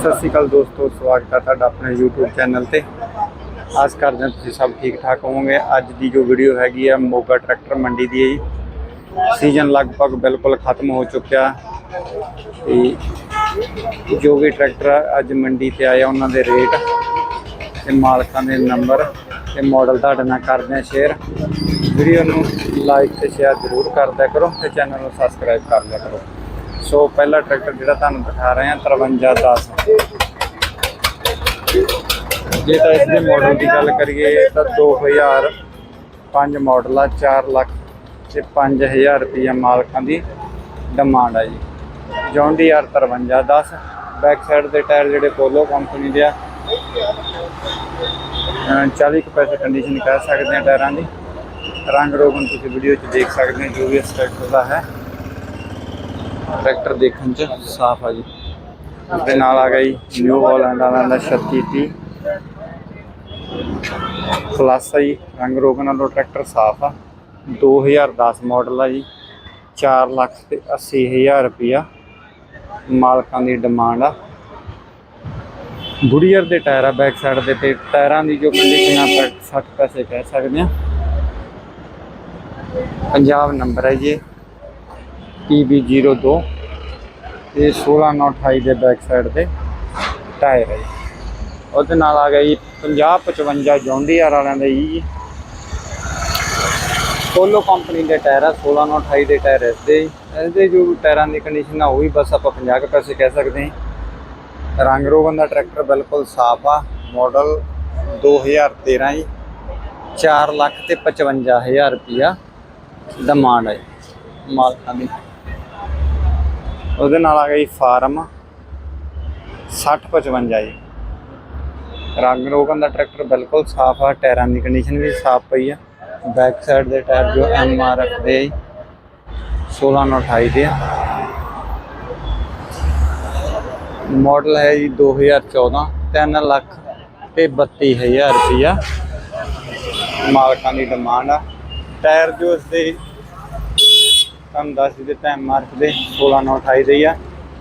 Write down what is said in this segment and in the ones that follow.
ਸਤਿ ਸ਼੍ਰੀ ਅਕਾਲ ਦੋਸਤੋ, ਸਵਾਗਤ ਹੈ ਤੁਹਾਡਾ ਆਪਣੇ YouTube ਚੈਨਲ ਤੇ। ਆਸ ਕਰਦੇ ਹਾਂ ਤੁਸੀਂ ਸਭ ਠੀਕ ਠਾਕ ਹੋਵੋਗੇ। ਅੱਜ ਦੀ ਜੋ ਵੀਡੀਓ ਹੈਗੀ ਆ, ਮੋਗਾ ਟਰੈਕਟਰ ਮੰਡੀ ਦੀ ਹੈ ਜੀ। ਸੀਜ਼ਨ ਲਗਭਗ ਬਿਲਕੁਲ ਖਤਮ ਹੋ ਚੁੱਕਿਆ। ਤੇ ਜੋ ਵੀ ਟਰੈਕਟਰ ਅੱਜ ਮੰਡੀ ਤੇ ਆਇਆ ਉਹਨਾਂ ਦੇ ਰੇਟ ਤੇ ਮਾਲਕਾਂ ਦੇ ਨੰਬਰ ਤੇ ਮਾਡਲ ਤੁਹਾਡੇ ਨਾਲ ਕਰਦੇ ਹਾਂ ਸ਼ੇਅਰ ਵੀਡੀਓ ਨੂੰ ਲਾਈਕ ਤੇ ਸ਼ੇਅਰ ਜ਼ਰੂਰ ਕਰਦਿਆ ਕਰੋ ਤੇ ਚੈਨਲ ਨੂੰ ਸਬਸਕ੍ਰਾਈਬ ਕਰ ਲਿਆ ਕਰੋ। ਸੋ ਪਹਿਲਾ ਟਰੈਕਟਰ ਜਿਹੜਾ ਤੁਹਾਨੂੰ ਦਿਖਾ ਰਹੇ ਹਾਂ 5310 ਜੇ ਤਾਂ ਇਸ ਦੇ ਮਾਡਲ ਦੀ ਗੱਲ ਕਰੀਏ, ਤਾਂ 2005 ਮਾਡਲ ਆ 4 ਲੱਖ ਤੇ 5000 ਰੁਪਏ ਮਾਲਕਾਂ ਦੀ ਡਿਮਾਂਡ ਆ ਜੀ। John Deere 5310 back side ਦੇ ਟਾਇਰ ਜਿਹੜੇ ਪੋਲੋ ਕੰਪਨੀ ਦੇ ਆ, ਅਹ 40 ਕੁ ਪੈਸੇ ਕੰਡੀਸ਼ਨ ਕਹਿ ਸਕਦੇ ਆ ਟਾਇਰਾਂ ਦੀ। ਰੰਗ ਰੋਗਨ ਤੁਸੀਂ ਵੀਡੀਓ 'ਚ ਦੇਖ ਸਕਦੇ ਹੋ, ਜੋ ਵੀ ਇਸ ਟਰੈਕਟਰ ਦਾ ਹੈ। ਟਰੈਕਟਰ ਦੇਖਣ 'ਚ ਸਾਫ਼ ਆ ਜੀ। ਉਸਦੇ ਨਾਲ ਆ ਗਈ ਨਿਊ ਹਾਲੈਂਡ ਵਾਲਾ ਦਾ 3630 ਪਲੱਸ ਆ ਜੀ, ਰੰਗ ਰੋਗਨ ਨਾਲੋਂ ਟਰੈਕਟਰ ਸਾਫ਼ ਆ। 2010 ਮਾਡਲ ਆ ਜੀ 4 ਲੱਖ ਤੇ 80 ਹਜ਼ਾਰ ਰੁਪਇਆ ਮਾਲਕਾਂ ਦੀ ਡਿਮਾਂਡ ਆ। ਗੁੜੀਅਰ ਦੇ ਟਾਇਰ ਆ ਬੈਕ ਸਾਈਡ ਦੇ ਤੇ ਟਾਇਰਾਂ ਦੀ ਜੋ ਕੰਡੀਸ਼ਨ ਆ ਆਪਾਂ 60 ਪੈਸੇ ਕਹਿ ਸਕਦੇ ਆ। ਪੰਜਾਬ ਨੰਬਰ ਹੈ ਜੀ PB02 ਤੇ 16928 ਦੇ ਬੈਕ ਸਾਈਡ ਤੇ ਟਾਇਰ ਹੈ ਜੀ। ਉਹਦੇ ਨਾਲ ਆ ਗਿਆ ਜੀ 50 55 ਜੌਂਡੀਆਰ ਵਾਲਿਆਂ ਦੇ ਜੀ। ਪੋਲੋ ਕੰਪਨੀ ਦੇ ਟਾਇਰ ਆ 16928 ਦੇ ਟਾਇਰ ਇਸਦੇ ਇਹਦੇ ਜੋ ਟਾਇਰਾਂ ਦੀ ਕੰਡੀਸ਼ਨ ਆ, ਉਹ ਵੀ ਬਸ ਆਪਾਂ 50 ਕੁ ਪੈਸੇ ਕਹਿ ਸਕਦੇ ਹਾਂ। ਰੰਗ ਰੋਗਨ ਦਾ ਟਰੈਕਟਰ ਬਿਲਕੁਲ ਸਾਫ਼ ਆ ਮਾਡਲ 2013 ਜੀ। 4 ਲੱਖ ਤੇ 55000 ਰੁਪਿਆ ਡਿਮਾਂਡ ਹੈ ਜੀ, ਮਾਲਕਾਂ ਦੀ। ਉਹਦੇ ਨਾਲ ਆ ਗਈ ਫਾਰਮ 6055 ਜੀ। ਰੰਗ ਰੋਗਨ ਦਾ ਟਰੈਕਟਰ ਬਿਲਕੁਲ ਸਾਫ਼ ਆ, ਟਾਇਰਾਂ ਦੀ ਕੰਡੀਸ਼ਨ ਵੀ ਸਾਫ਼ ਪਈ ਆ। ਬੈਕ ਸਾਈਡ ਦੇ ਟਾਇਰ ਜੋ ਐਮ ਆਰ ਐਫ ਦੇ 1628 ਦੇ ਆ। ਮਾਡਲ ਹੈ ਜੀ 2014 3 ਲੱਖ ਤੇ 32000 ਰੁਪਇਆ ਮਾਲਕਾਂ ਦੀ ਡਿਮਾਂਡ ਆ। ਟਾਇਰ ਜੋ ਇਸ ਦੇ ਤੁਹਾਨੂੰ ਦੱਸ ਹੀ ਦਿੱਤਾ ਐਮਆਰਐਫ ਦੇ 16928 ਦੇ ਆ।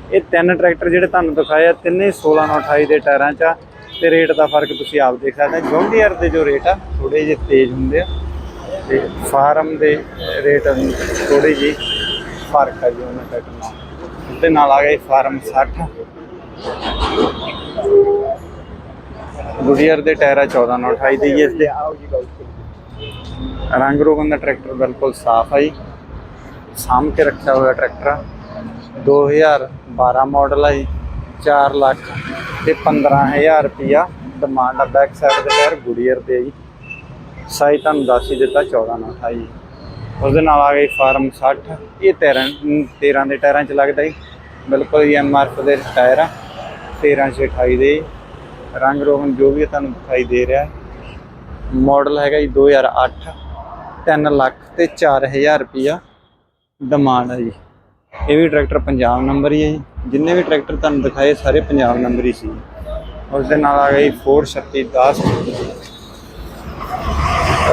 ਇਹ ਤਿੰਨ ਟਰੈਕਟਰ ਜਿਹੜੇ ਤੁਹਾਨੂੰ ਦਿਖਾਏ ਆ, ਤਿੰਨੇ 16928 ਦੇ ਟਾਇਰਾਂ 'ਚ ਆ ਤੇ ਰੇਟ ਦਾ ਫ਼ਰਕ ਤੁਸੀਂ ਆਪ ਦੇਖ ਸਕਦੇ ਹੋ ਜੌਂਡੀਅਰ ਦੇ ਜੋ ਰੇਟ ਆ ਥੋੜੇ ਜਿਹੇ ਤੇਜ਼ ਹੁੰਦੇ ਆ ਤੇ ਫਾਰਮ ਦੇ ਰੇਟ ਥੋੜੀ ਜਿਹੀ ਫ਼ਰਕ ਆ ਜੀ ਉਹਨਾਂ ਟਰੈਕਟਰ ਨਾਲ ਉਹਦੇ ਨਾਲ ਆ ਗਏ ਫਾਰਮ 60 ਗੁਡੀਅਰ ਦੇ ਟਾਇਰ ਆ 14 ਨਾਲ 28 ਦੇ ਜੀ ਇਸ ਦੇ ਰੰਗ ਰੋਗਨ ਦਾ ਟਰੈਕਟਰ ਬਿਲਕੁਲ ਸਾਫ਼ ਆ ਜੀ। ਸਾਂਭ ਕੇ ਰੱਖਿਆ ਹੋਇਆ ਟਰੈਕਟਰ ਆ। 2012 ਮਾਡਲ ਆ ਜੀ 4 ਲੱਖ ਤੇ 15000 ਰੁਪਿਆ ਡਿਮਾਂਡ ਆ ਬੈਕ ਸਾਈਡ ਦੇ ਟਾਇਰ ਗੁੜੀਅਰ ਦੇ ਜੀ। ਸਾਈਜ਼ ਤੁਹਾਨੂੰ ਦੱਸ ਹੀ ਦਿੱਤਾ 14 ਨਾਲ 28 ਉਸਦੇ ਨਾਲ ਆ ਗਈ ਫਾਰਮ 60 ਇਹ 13 13 ਦੇ ਟਾਇਰਾਂ 'ਚ ਲੱਗਦਾ ਜੀ। ਬਿਲਕੁਲ ਹੀ ਐਮਆਰਐਫ ਦੇ ਟਾਇਰ ਆ 13 ਸੇ 28 ਦੇ। ਰੰਗ ਰੋਹਨ ਜੋ ਵੀ ਤੁਹਾਨੂੰ ਦਿਖਾਈ ਦੇ ਰਿਹਾ। ਹੈ ਮਾਡਲ ਹੈਗਾ ਜੀ 2008 3 ਲੱਖ ਤੇ 4000 ਰੁਪਿਆ ਡਿਮਾਂਡ ਹੈ ਜੀ। ਇਹ ਵੀ ਟਰੈਕਟਰ ਪੰਜਾਬ ਨੰਬਰ ਹੀ ਹੈ ਜੀ। ਜਿੰਨੇ ਵੀ ਟਰੈਕਟਰ ਤੁਹਾਨੂੰ ਦਿਖਾਏ, ਸਾਰੇ ਪੰਜਾਬ ਨੰਬਰ ਹੀ ਸੀ। ਉਸ ਦੇ ਨਾਲ ਆ ਗਈ 43610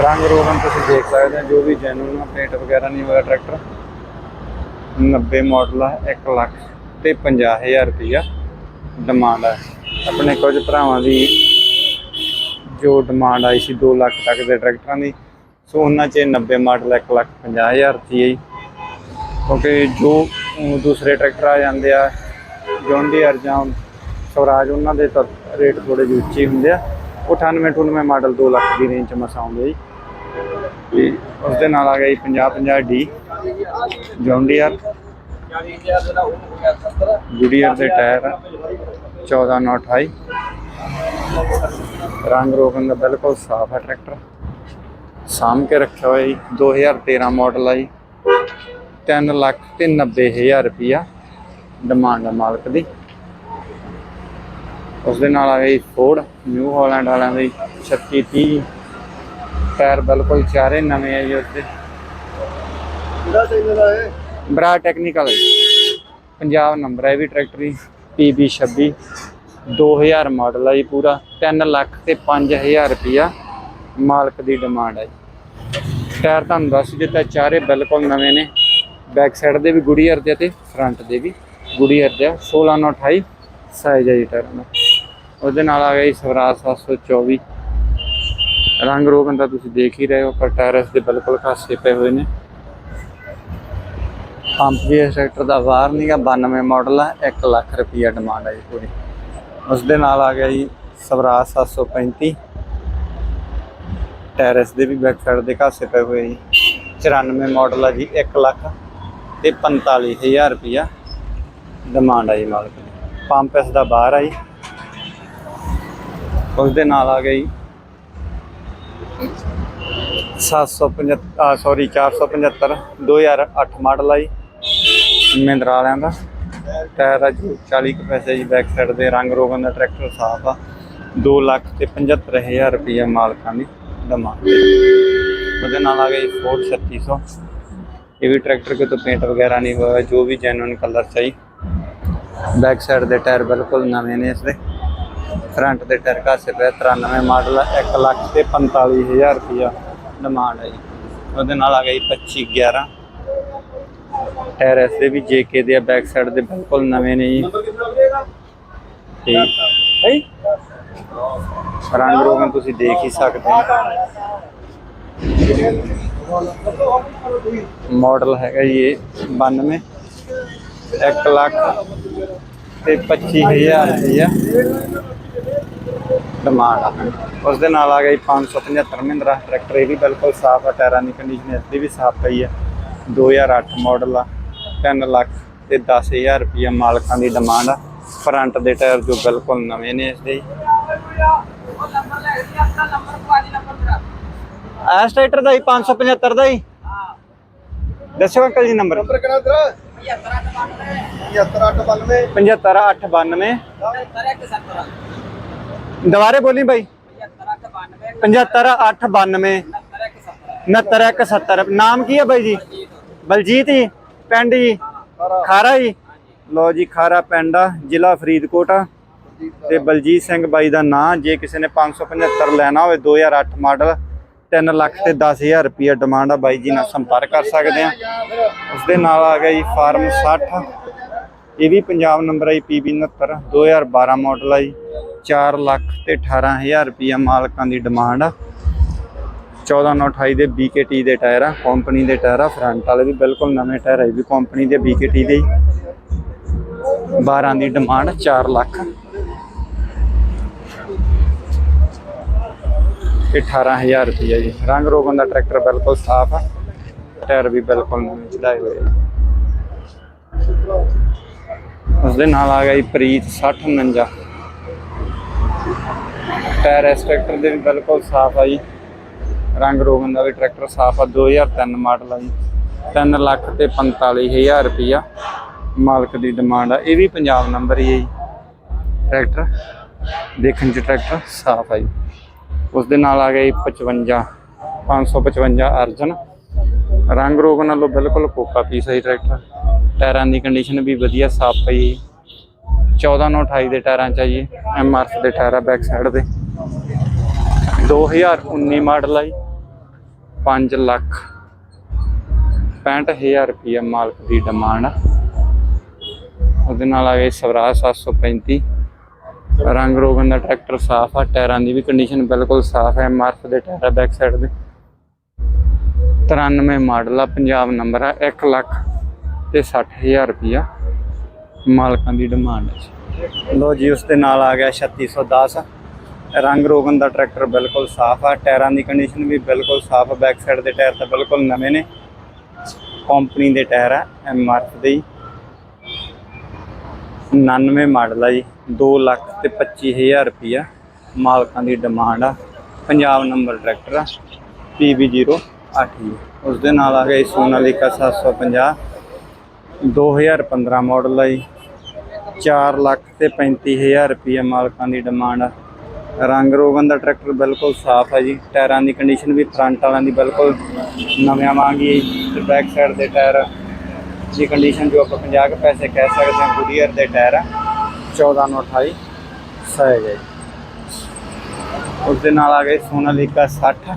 ਰੰਗ ਰੋਗਨ ਤੁਸੀਂ ਦੇਖ ਸਕਦੇ ਹੋ, ਜੋ ਵੀ ਜੈਨੂਨ ਪੇਂਟ ਵਗੈਰਾ ਨਹੀਂ ਹੋਇਆ ਟਰੈਕਟਰ। 90 ਮਾਡਲ ਆ 1 ਲੱਖ ਤੇ 50000 ਰੁਪਇਆ ਡਿਮਾਂਡ ਹੈ ਆਪਣੇ ਕੁਝ ਭਰਾਵਾਂ ਦੀ ਜੋ ਡਿਮਾਂਡ ਆਈ ਸੀ 2 ਲੱਖ ਤੱਕ ਦੇ ਟਰੈਕਟਰਾਂ ਦੀ, ਸੋ ਉਹਨਾਂ 'ਚ 90 ਮਾਡਲ 1 ਲੱਖ 50000 ਰੁਪਏ ਜੀ। ਕਿਉਂਕਿ ਜੋ ਦੂਸਰੇ ਟਰੈਕਟਰ ਆ ਜਾਂਦੇ ਆ ਜੌਂਡੀਅਰ ਜਾਂ ਸਵਰਾਜ, ਉਹਨਾਂ ਦੇ ਤਾਂ ਰੇਟ ਥੋੜੇ ਜਿਹੇ ਉੱਚੇ ਹੁੰਦੇ ਆ। ਉਹ 98 98 ਮਾਡਲ 2 ਲੱਖ ਦੀ ਰੇਂਜ 'ਚ ਮਸਾ ਆਉਂਦੇ ਜੀ। ਤੇ ਉਸ ਦੇ ਨਾਲ ਆ ਗਿਆ ਜੀ 50 50 ਡੀ ਜੌਂਡੀਅਰ ਗੁਡੀਅਰ ਦੇ ਟਾਇਰ 14 ਨੌ 28 ਰੰਗ ਰੋਗਨ ਦਾ ਬਿਲਕੁਲ ਸਾਫ਼ ਹੈ ਟਰੈਕਟਰ। ਸਾਂਭ ਕੇ ਰੱਖਿਆ ਹੋਇਆ ਜੀ। 2013 ਮਾਡਲ ਆ ਜੀ। 3 ਲੱਖ ਤੇ 90 ਹਜ਼ਾਰ ਰੁਪਿਆ ਡਿਮਾਂਡ ਹੈ ਮਾਲਕ ਦੀ। ਉਸ ਦੇ ਨਾਲ ਆ ਗਈ ਫੋਰਡ ਨਿਊ ਹਾਲੈਂਡ ਵਾਲਿਆਂ ਦੀ 36 30 ਟਾਇਰ ਬਿਲਕੁਲ ਚਾਰੇ ਨਵੇਂ ਆ ਜੀ ਉਸਦੇ। ਕਿਹੜਾ ਆ ਇਹ? ਬਰਾ ਟੈਕਨੀਕਲ ਪੰਜਾਬ ਨੰਬਰ ਹੈ ਵੀ ਟਰੈਕਟਰ ਹੀ PB 26 2000 ਮਾਡਲ ਹੈ ਜੀ ਪੂਰਾ 3 ਲੱਖ ਤੇ 5000 ਰੁਪਿਆ ਮਾਲਕ ਦੀ ਡਿਮਾਂਡ ਹੈ ਜੀ। ਟਾਇਰ ਤੁਹਾਨੂੰ ਦੱਸ ਦਿੱਤਾ ਚਾਰੇ ਬਿਲਕੁਲ ਨਵੇਂ ਨੇ। ਬੈਕ ਸਾਈਡ ਦੇ ਵੀ ਗੁੜੀਅਰ ਦੇ ਤੇ ਫਰੰਟ ਦੇ ਵੀ ਗੁੜੀਅਰ ਦੇ ਆ, 16 ਨਾਲ 28 ਸਾਈਜ਼ ਹੈ ਜੀ ਟਾਇਰਾਂ ਦਾ। ਉਹਦੇ ਨਾਲ ਆ ਗਿਆ ਜੀ ਸਵਰਾਜ 724 ਰੰਗ ਰੋਗਨ ਦਾ ਤੁਸੀਂ ਦੇਖ ਹੀ ਰਹੇ ਹੋ ਪਰ ਟਾਇਰ ਦੇ ਬਿਲਕੁਲ ਖਾਸੇ ਪਏ ਹੋਏ ਨੇ। ਪੰਪ ਵੀ ਇਸ ਟਰੈਕਟਰ ਦਾ ਬਾਹਰ ਨਹੀਂਗਾ 92 ਮਾਡਲ ਆ 1 ਲੱਖ ਰੁਪਈਆ ਡਿਮਾਂਡ ਹੈ ਜੀ ਪੂਰੀ। ਉਸ ਦੇ ਨਾਲ ਆ ਗਿਆ ਜੀ ਸਵਰਾਜ 735 ਟਾਇਰ ਇਸ ਦੇ ਵੀ ਬੈਕ ਸਾਈਡ ਦੇ ਖਾਸੇ ਪਏ ਹੋਏ ਜੀ। 94 ਮਾਡਲ ਆ ਜੀ 1 ਲੱਖ। ਤੇ 45000 ਰੁਪਇਆ ਡਿਮਾਂਡ ਆਈ ਮਾਲਕ ਦੀ। ਪੰਪ ਇਸ ਦਾ ਬਾਹਰ ਆਈ ਜੀ। ਉਸ ਦੇ ਨਾਲ ਆ ਗਈ। 775 ਸੌਰੀ 475 2008 ਮਾਡਲ ਆ ਜੀ। ਮਹਿੰਦਰਾ ਵਾਲਿਆਂ ਦਾ। ਟਾਇਰ ਆ ਜੀ 40 ਕੁ ਪੈਸੇ ਜੀ ਬੈਕ ਸਾਈਡ ਦੇ। ਰੰਗ ਰੋਗਨ ਦਾ ਟਰੈਕਟਰ ਸਾਫ਼ ਆ। 2 ਲੱਖ ਤੇ 75000 ਰੁਪਏ ਮਾਲਕਾਂ ਦੀ ਡਿਮਾਂਡ ਉਹਦੇ ਨਾਲ ਆ ਗਈ 4600 ये भी ट्रैक्टर के तो पेंट वगैरह नहीं हुआ है जो भी जेनुअन कलर चाहिए बैक साइड के टायर बिल्कुल नवे ने इसके फ्रंट के टायर घासे पे तिरानवे मॉडल एक लख से पंताली हज़ार रुपया डिमांड है जी वो आ गई पच्ची ग्यारह टायर ऐसे भी जे के दे बैक साइड के बिल्कुल नवे ने जी रंग रोगन तुम देख ही सकते हो ਰੋਗਨ ਮਾਡਲ ਹੈਗਾ ਜੀ ਇਹ 92 1 ਲੱਖ ਤੇ 25000 ਰੁਪਇਆ ਡਿਮਾਂਡ ਆ ਉਸ ਦੇ ਨਾਲ ਆ ਗਈ 575 ਮਹਿੰਦਰਾ। ਟਰੈਕਟਰ ਇਹ ਵੀ ਬਿਲਕੁਲ ਸਾਫ਼ ਆ, ਟਾਇਰਾਂ ਦੀ ਕੰਡੀਸ਼ਨ ਇਸ ਦੀ ਵੀ ਸਾਫ਼ ਪਈ ਆ। 2008 ਮਾਡਲ ਆ 3 ਲੱਖ ਤੇ 10000 ਰੁਪਇਆ ਮਾਲਕਾਂ ਦੀ ਡਿਮਾਂਡ ਆ। ਫਰੰਟ ਦੇ ਟਾਇਰ ਜੋ ਬਿਲਕੁਲ ਨਵੇਂ ਨੇ ਇਸ ਦੇ। ਐਸ ਟਰੈਕਟਰ ਦਾ ਹੀ 575 ਦਾ ਹੀ। ਦੱਸੋ ਅੰਕਲ ਜੀ ਨੰਬਰ। ਨੰਬਰ ਕਿਹੜਾ ਤੇਰਾ 75892 75892 ਦੁਬਾਰੇ ਬੋਲੀ ਬਾਈ। 75892 69170 ਨਾਮ ਕੀ ਹੈ ਬਾਈ ਜੀ? ਬਲਜੀਤ ਜੀ ਪਿੰਡ ਜੀ? ਖਾਰਾ। ਜੀ? ਲੋ ਜੀ ਖਾਰਾ ਪਿੰਡ ਆ ਜ਼ਿਲ੍ਹਾ ਫਰੀਦਕੋਟ ਆ। ਤੇ ਬਲਜੀਤ ਸਿੰਘ ਬਾਈ ਦਾ ਨਾਂ ਜੇ ਕਿਸੇ ਨੇ 575 ਲੈਣਾ ਹੋਵੇ 2008 ਮਾਡਲ 3 ਲੱਖ ਤੇ 10000 ਰੁਪਏ ਡਿਮਾਂਡ ਆ ਬਾਈ ਜੀ ਨਾਲ ਸੰਪਰਕ ਕਰ ਸਕਦੇ ਆ ਉਸ ਦੇ ਨਾਲ ਆ ਗਿਆ ਜੀ ਫਾਰਮ 60 ਇਹ ਵੀ ਪੰਜਾਬ ਨੰਬਰ ਆਈ PB 69 2012 ਮਾਡਲ ਆ ਜੀ। 4 ਲੱਖ ਤੇ 18000 ਰੁਪਏ ਮਾਲਕਾਂ ਦੀ ਡਿਮਾਂਡ ਆ। 1428 ਦੇ BKT ਦੇ ਟਾਇਰ ਆ ਕੰਪਨੀ ਦੇ ਟਾਇਰ ਆ ਫਰੰਟ ਵਾਲੇ ਵੀ ਬਿਲਕੁਲ ਨਵੇਂ ਟਾਇਰ ਆ ਵੀ ਕੰਪਨੀ ਦੇ BKT ਦੇ ਹੀ। 12 ਦੀ ਡਿਮਾਂਡ 4 ਲੱਖ। 18000 ਰੁਪਏ ਜੀ। ਰੰਗ ਰੋਗਨ ਦਾ ਟਰੈਕਟਰ ਬਿਲਕੁਲ ਸਾਫ਼ ਆ। ਟਾਇਰ ਵੀ ਬਿਲਕੁਲ ਨਵੇਂ ਚੜਾਏ ਹੋਏ ਉਸ ਦੇ ਨਾਲ ਆ ਗਿਆ ਜੀ ਪ੍ਰੀਤ 6049 ਟਾਇਰ ਇਸ ਟਰੈਕਟਰ ਦੇ ਵੀ ਬਿਲਕੁਲ ਸਾਫ਼ ਆ ਜੀ। ਰੰਗ ਰੋਗਨ ਦਾ ਵੀ ਟਰੈਕਟਰ ਸਾਫ਼ ਆ। 2003 ਮਾਡਲ ਆ ਜੀ। 3 ਲੱਖ ਤੇ 45000 ਰੁਪਇਆ ਮਾਲਕ ਦੀ ਡਿਮਾਂਡ ਆ। ਇਹ ਵੀ ਪੰਜਾਬ ਨੰਬਰ ਹੀ ਹੈ ਜੀ। ਟਰੈਕਟਰ ਦੇਖਣ ਚ ਟਰੈਕਟਰ ਸਾਫ਼ ਆ ਜੀ। ਉਸ ਦੇ ਨਾਲ ਆ ਗਿਆ ਜੀ 55 555 ਅਰਜਨ। ਰੰਗ ਰੋਗ ਨਾਲੋਂ ਬਿਲਕੁਲ ਕੋਕਾ ਪੀਸ ਹੈ ਜੀ ਟਰੈਕਟਰ। ਟਾਇਰਾਂ ਦੀ ਕੰਡੀਸ਼ਨ ਵੀ ਵਧੀਆ, ਸਾਫ਼ ਪਈ ਹੈ 1428 ਦੇ ਟਾਇਰਾਂ ਚਾਹੀਏ ਐਮਆਰਐਫ ਦੇ ਟਾਇਰ ਆ ਬੈਕ ਸਾਈਡ ਦੇ। 2019 ਮਾਡਲ ਆ ਜੀ 5 ਲੱਖ 65000 ਰੁਪਏ ਮਾਲਕ ਦੀ ਡਿਮਾਂਡ ਉਹਦੇ ਨਾਲ ਆ ਗਏ ਸਵਰਾਜ 735 ਰੰਗ ਰੋਗਨ ਦਾ ਟਰੈਕਟਰ ਸਾਫ਼ ਆ, ਟਾਇਰਾਂ ਦੀ ਵੀ ਕੰਡੀਸ਼ਨ ਬਿਲਕੁਲ ਸਾਫ਼ ਹੈ ਐਮਆਰਐਫ ਦੇ ਟਾਇਰ ਆ ਬੈਕ ਸਾਈਡ ਦੇ। 93 ਮਾਡਲ ਆ, ਪੰਜਾਬ ਨੰਬਰ ਆ 1 ਲੱਖ ਤੇ 60000 ਰੁਪਇਆ ਮਾਲਕਾਂ ਦੀ ਡਿਮਾਂਡ ਹੈ। ਲੋ ਜੀ, ਉਸ ਦੇ ਨਾਲ ਆ ਗਿਆ 3610 ਰੰਗ ਰੋਗਨ ਦਾ ਟਰੈਕਟਰ ਬਿਲਕੁਲ ਸਾਫ਼ ਆ, ਟਾਇਰਾਂ ਦੀ ਕੰਡੀਸ਼ਨ ਵੀ ਬਿਲਕੁਲ ਸਾਫ਼ ਆ ਬੈਕ ਸਾਈਡ ਦੇ ਟਾਇਰ ਤਾਂ ਬਿਲਕੁਲ ਨਵੇਂ ਨੇ। ਕੰਪਨੀ ਦੇ ਟਾਇਰ ਆ ਐਮਆਰਐਫ ਦੇ ਹੀ। 99 ਮਾਡਲ ਆ ਜੀ। 2 ਲੱਖ ਤੇ 25000 ਰੁਪਇਆ ਮਾਲਕਾਂ ਦੀ ਡਿਮਾਂਡ ਆ। ਪੰਜਾਬ ਨੰਬਰ ਟਰੈਕਟਰ ਆ PB08 ਜੀ। ਉਸ ਦੇ ਨਾਲ ਆ ਗਿਆ ਜੀ ਸੋਨਾਲੀਕਾ 750 2015 ਮਾਡਲ ਆ ਜੀ। 4 ਲੱਖ ਤੇ 35000 ਰੁਪਏ ਮਾਲਕਾਂ ਦੀ ਡਿਮਾਂਡ ਆ। ਰੰਗ ਰੋਗਨ ਦਾ ਟਰੈਕਟਰ ਬਿਲਕੁਲ ਸਾਫ਼ ਹੈ ਜੀ। ਟਾਇਰਾਂ ਦੀ ਕੰਡੀਸ਼ਨ ਵੀ ਫਰੰਟ ਵਾਲਿਆਂ ਦੀ ਬਿਲਕੁਲ ਨਵਿਆਂ ਵਾਂਗ ਹੈ ਜੀ। ਤੇ ਬੈਕ ਸਾਈਡ ਦੇ ਟਾਇਰ ਦੀ ਕੰਡੀਸ਼ਨ ਜੋ ਆਪਾਂ 50 ਕੁ ਪੈਸੇ ਕਹਿ ਸਕਦੇ ਹਾਂ ਗੁਡੀਅਰ ਦੇ ਟਾਇਰ ਆ। 14 ਨੂੰ 28 ਸਾਈਜ਼ ਹੈ ਜੀ। ਉਸ ਦੇ ਨਾਲ ਆ ਗਏ ਸੋਨਾਲੀਕਾ 60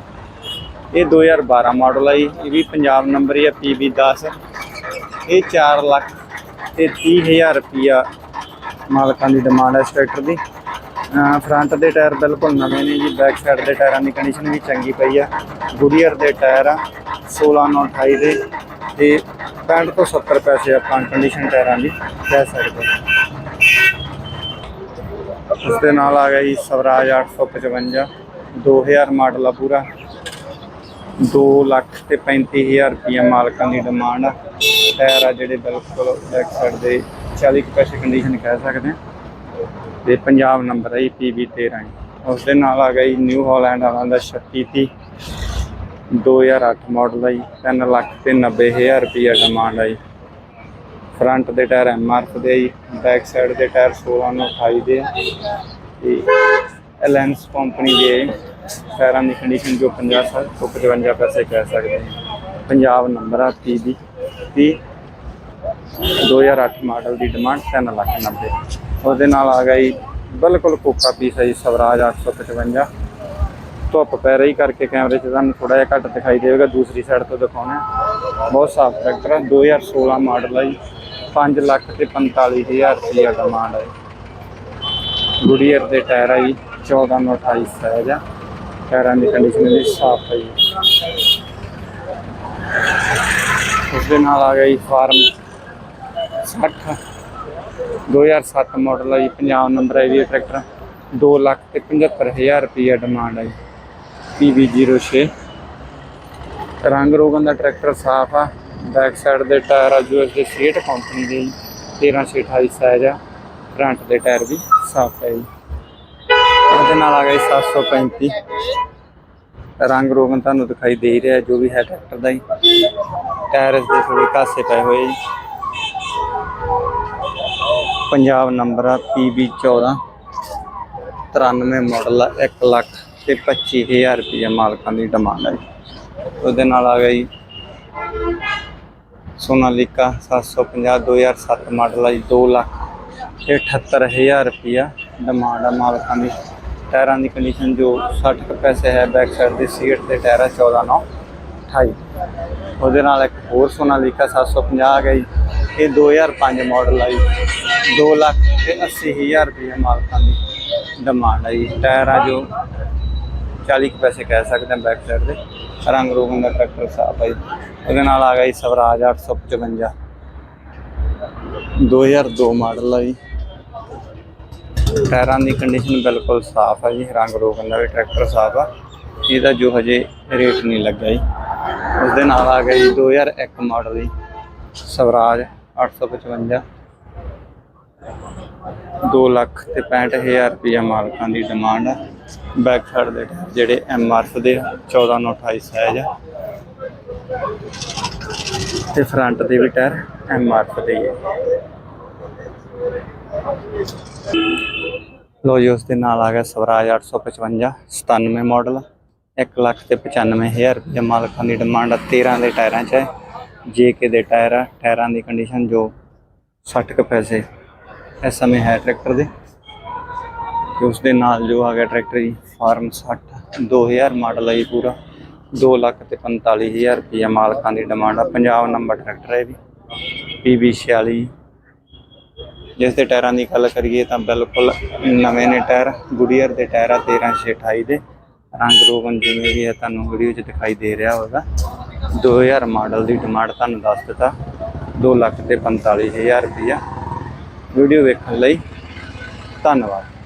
ਇਹ 2012 ਮਾਡਲ ਹੈ ਜੀ। ਇਹ ਵੀ ਪੰਜਾਬ ਨੰਬਰ ਹੀ ਹੈ PB10 ਇਹ 4 ਲੱਖ ਤੇ 30000 ਰੁਪਿਆ ਮਾਲਕਾਂ ਦੀ ਡਿਮਾਂਡ ਹੈ ਇਸ ਟਰੈਕਟਰ ਦੀ। ਫਰੰਟ ਦੇ ਟਾਇਰ ਬਿਲਕੁਲ ਨਵੇਂ ਨੇ ਜੀ। ਬੈਕ ਸਾਈਡ ਦੇ ਟਾਇਰਾਂ ਦੀ ਕੰਡੀਸ਼ਨ ਵੀ ਚੰਗੀ ਪਈ ਆ। ਗੁਡੀਅਰ ਦੇ ਟਾਇਰ ਆ 16 9 28 ਦੇ। ਤੇ 65 ਤੋਂ 70 ਪੈਸੇ ਆਪਾਂ ਕੰਡੀਸ਼ਨ ਟਾਇਰਾਂ ਦੀ ਕਹਿ ਸਕਦੇ ਹਾਂ। ਉਸ ਦੇ ਨਾਲ ਆ ਗਿਆ ਜੀ ਸਵਰਾਜ 855 2000 ਮਾਡਲ ਆ ਪੂਰਾ। 2 ਲੱਖ ਤੇ 35000 ਰੁਪਏ ਮਾਲਕਾਂ ਦੀ ਡਿਮਾਂਡ ਆ। ਟਾਇਰ ਆ ਜਿਹੜੇ ਬਿਲਕੁਲ ਬੈਕ ਸਾਈਡ ਦੇ 40 ਕੁ ਪੈਸੇ ਕੰਡੀਸ਼ਨ ਕਹਿ ਸਕਦੇ ਹਾਂ ਤੇ ਪੰਜਾਬ ਨੰਬਰ ਹੈ ਪੀਬੀ 13 ਉਸ ਦੇ ਨਾਲ ਆ ਗਿਆ ਜੀ ਨਿਊ ਹਾਲੈਂਡ ਵਾਲਾ ਦਾ 3630 2008 ਮਾਡਲ ਹੈ ਜੀ। 3 ਲੱਖ ਤੇ 90000 ਰੁਪਏ ਡਿਮਾਂਡ ਹੈ ਜੀ। ਫਰੰਟ ਦੇ ਟਾਇਰ ਐਮਆਰਐਫ ਦੇ ਜੀ ਬੈਕ ਸਾਈਡ ਦੇ ਟਾਇਰ 16 ਨੂੰ 28 ਦੇ ਆ। ਤੇ ਐਲੈਂਸ ਕੰਪਨੀ ਦੇ ਟਾਇਰਾਂ ਦੀ ਕੰਡੀਸ਼ਨ ਜੋ 50 ਸਾਲ ਤੋਂ 55 ਪੈਸੇ ਕਹਿ ਸਕਦੇ ਹਾਂ ਪੰਜਾਬ ਨੰਬਰ ਆ ਪੀਬੀ 30 2008 ਮਾਡਲ ਦੀ ਡਿਮਾਂਡ 3 ਲੱਖ 90 ਉਹਦੇ ਨਾਲ ਆ ਗਈ ਬਿਲਕੁਲ ਕੋਕਾ ਪੀਸ ਹੈ ਜੀ, ਸਵਰਾਜ 855 ਧੁੱਪ ਪੈ ਰਹੀ ਕਰਕੇ ਕੈਮਰੇ 'ਚ ਤੁਹਾਨੂੰ ਥੋੜਾ ਜਿਹਾ ਘੱਟ ਦਿਖਾਈ ਦੇਵੇਗਾ, ਦੂਸਰੀ ਸਾਈਡ ਤੋਂ ਦਿਖਾਉਣਾ ਬਹੁਤ ਸਾਫ਼ ਟਰੈਕਟਰ ਹੈ 2016 ਮਾਡਲ ਹੈ ਜੀ। 5 ਲੱਖ ਤੇ 45000 ਰੁਪਏ ਡਿਮਾਂਡ ਹੈ। ਗੁਡੀਅਰ ਦੇ ਟਾਇਰ ਹੈ ਜੀ 14 ਨੂੰ 28 ਸਾਈਜ਼ ਆ। ਟਾਇਰਾਂ ਦੀ ਕੰਡੀਸ਼ਨ ਵੀ ਸਾਫ਼ ਹੈ ਉਸ ਦੇ ਨਾਲ ਆ ਗਿਆ ਜੀ ਫਾਰਮ 60 2007 ਮਾਡਲ ਹੈ ਜੀ ਪੰਜਾਬ ਨੰਬਰ ਹੈ ਜੀ ਟਰੈਕਟਰ 2 ਲੱਖ ਤੇ 75000 ਰੁਪਏ ਡਿਮਾਂਡ ਹੈ ਜੀ। PV06 ਰੰਗ ਰੋਗਨ ਦਾ ਟਰੈਕਟਰ ਸਾਫ਼ ਆ। ਬੈਕ ਸਾਈਡ ਦੇ ਟਾਇਰ ਆ ਜੋ ਇਸ ਦੇ ਸੀਟ ਕੰਪਨੀ ਦੇ ਜੀ। 1328 ਸਾਈਜ਼ ਆ। ਫਰੰਟ ਦੇ ਟਾਇਰ ਵੀ ਸਾਫ਼ ਹੈ ਜੀ। ਉਹਦੇ ਨਾਲ ਆ ਗਿਆ ਜੀ 735 ਰੰਗ ਰੋਗਨ ਤੁਹਾਨੂੰ ਦਿਖਾਈ ਦੇ ਹੀ ਰਿਹਾ, ਜੋ ਵੀ ਹੈ ਟਰੈਕਟਰ ਦਾ ਹੀ ਟਾਇਰ ਇਸ ਦੇ ਥੋੜੇ ਕਾਸੇ ਪਏ ਹੋਏ ਜੀ। ਪੰਜਾਬ ਨੰਬਰ ਆ PB14 93 ਮਾਡਲ ਆ 1 ਲੱਖ ਤੇ 25000 ਰੁਪਏ ਮਾਲਕਾਂ ਦੀ ਡਿਮਾਂਡ ਹੈ ਜੀ। ਉਹਦੇ ਨਾਲ ਆ ਗਈ ਜੀ ਸੋਨਾਲੀਕਾ 750 2007 ਮਾਡਲ ਆ ਜੀ 2 ਲੱਖ ਤੇ 78000 ਰੁਪਇਆ ਡਿਮਾਂਡ ਆ ਮਾਲਕਾਂ ਦੀ। ਟਾਇਰਾਂ ਦੀ ਕੰਡੀਸ਼ਨ ਜੋ 60 ਕੁ ਪੈਸੇ ਹੈ ਬੈਕ ਸਾਈਡ ਦੀ ਸੀਟ ਤੇ ਟਾਇਰ ਆ 14 9 28 ਉਹਦੇ ਨਾਲ ਇੱਕ ਹੋਰ ਸੋਨਾਲੀਕਾ 750 ਆ ਗਿਆ ਜੀ, ਇਹ 2005 ਮਾਡਲ ਆ ਜੀ 2 ਲੱਖ ਤੇ 80000 ਰੁਪਏ ਮਾਲਕਾਂ ਦੀ ਡਿਮਾਂਡ ਆ ਜੀ। ਟਾਇਰ ਆ ਜੋ 40 ਕੁ ਪੈਸੇ ਕਹਿ ਸਕਦੇ ਹਾਂ ਬੈਕ ਸਾਈਡ ਦੇ। ਰੰਗ ਰੋਗਨ ਦਾ ਟਰੈਕਟਰ ਸਾਫ਼ ਹੈ ਜੀ। ਉਹਦੇ ਨਾਲ ਆ ਗਿਆ ਜੀ ਸਵਰਾਜ 855 2002 ਮਾਡਲ ਆ ਜੀ। ਟਾਇਰਾਂ ਦੀ ਕੰਡੀਸ਼ਨ ਬਿਲਕੁਲ ਸਾਫ਼ ਹੈ ਜੀ, ਰੰਗ ਰੋਗਨ ਦਾ ਵੀ ਟਰੈਕਟਰ ਸਾਫ਼ ਆ। ਇਹਦਾ ਜੋ ਹਜੇ ਰੇਟ ਨਹੀਂ ਲੱਗਾ ਜੀ। ਉਸ ਦੇ ਨਾਲ ਆ ਗਿਆ ਜੀ 2001 ਮਾਡਲ ਜੀ, ਸਵਰਾਜ 855 2 ਲੱਖ ਤੇ 65000 ਰੁਪਇਆ ਮਾਲਕਾਂ ਦੀ ਡਿਮਾਂਡ ਆ। ਬੈਕ ਸਾਈਡ ਦੇ ਟਾਇਰ ਜਿਹੜੇ ਐਮਆਰਐਫ ਦੇ ਆ, 14 ਨੂੰ 28 ਸਾਈਜ਼ ਆ। ਤੇ ਫਰੰਟ ਦੇ ਵੀ ਟਾਇਰ ਐਮਆਰਐਫ ਦੇ ਹੀ ਆ। ਲੋ ਜੀ ਉਸ ਦੇ ਨਾਲ ਆ ਗਿਆ ਸਵਰਾਜ 855 97 ਮਾਡਲ 1 ਲੱਖ ਤੇ 95000 ਰੁਪਏ ਮਾਲਕਾਂ ਦੀ ਡਿਮਾਂਡ ਆ। 13 ਦੇ ਟਾਇਰਾਂ 'ਚ ਹੈ ਜੇਕੇ ਦੇ ਟਾਇਰ ਆ ਟਾਇਰਾਂ ਦੀ ਕੰਡੀਸ਼ਨ ਜੋ 60 ਕੁ ਪੈਸੇ ਇਸ ਸਮੇਂ ਹੈ ਟਰੈਕਟਰ ਦੇ। ਤੇ ਉਸ ਦੇ ਨਾਲ ਜੋ ਆ ਗਿਆ ਟਰੈਕਟਰ ਜੀ, ਫਾਰਮ 60 2000 ਮਾਡਲ ਹੈ ਜੀ ਪੂਰਾ। 2 ਲੱਖ ਤੇ 45000 ਰੁਪਏ ਮਾਲਕਾਂ ਦੀ ਡਿਮਾਂਡ ਆ ਪੰਜਾਬ ਨੰਬਰ ਟਰੈਕਟਰ ਹੈ ਇਹ ਵੀ। PB 46 ਜਿਸ ਦੇ ਟਾਇਰਾਂ ਦੀ ਗੱਲ ਕਰੀਏ ਤਾਂ ਬਿਲਕੁਲ ਨਵੇਂ ਨੇ ਟਾਇਰ ਗੁਡੀਅਰ ਦੇ ਟਾਇਰ ਆ 1328 ਦੇ। ਰੰਗ ਰੋਗਨ ਜਿਵੇਂ ਵੀ ਹੈ ਤੁਹਾਨੂੰ ਵੀਡੀਓ 'ਚ ਦਿਖਾਈ ਦੇ ਰਿਹਾ ਹੋਵੇਗਾ। 2000 ਮਾਡਲ ਦੀ ਡਿਮਾਂਡ ਤੁਹਾਨੂੰ ਦੱਸ ਦਿੱਤਾ। 2 ਲੱਖ ਤੇ 45000 ਰੁਪਇਆ ਵੀਡੀਓ ਵੇਖਣ ਲਈ ਧੰਨਵਾਦ।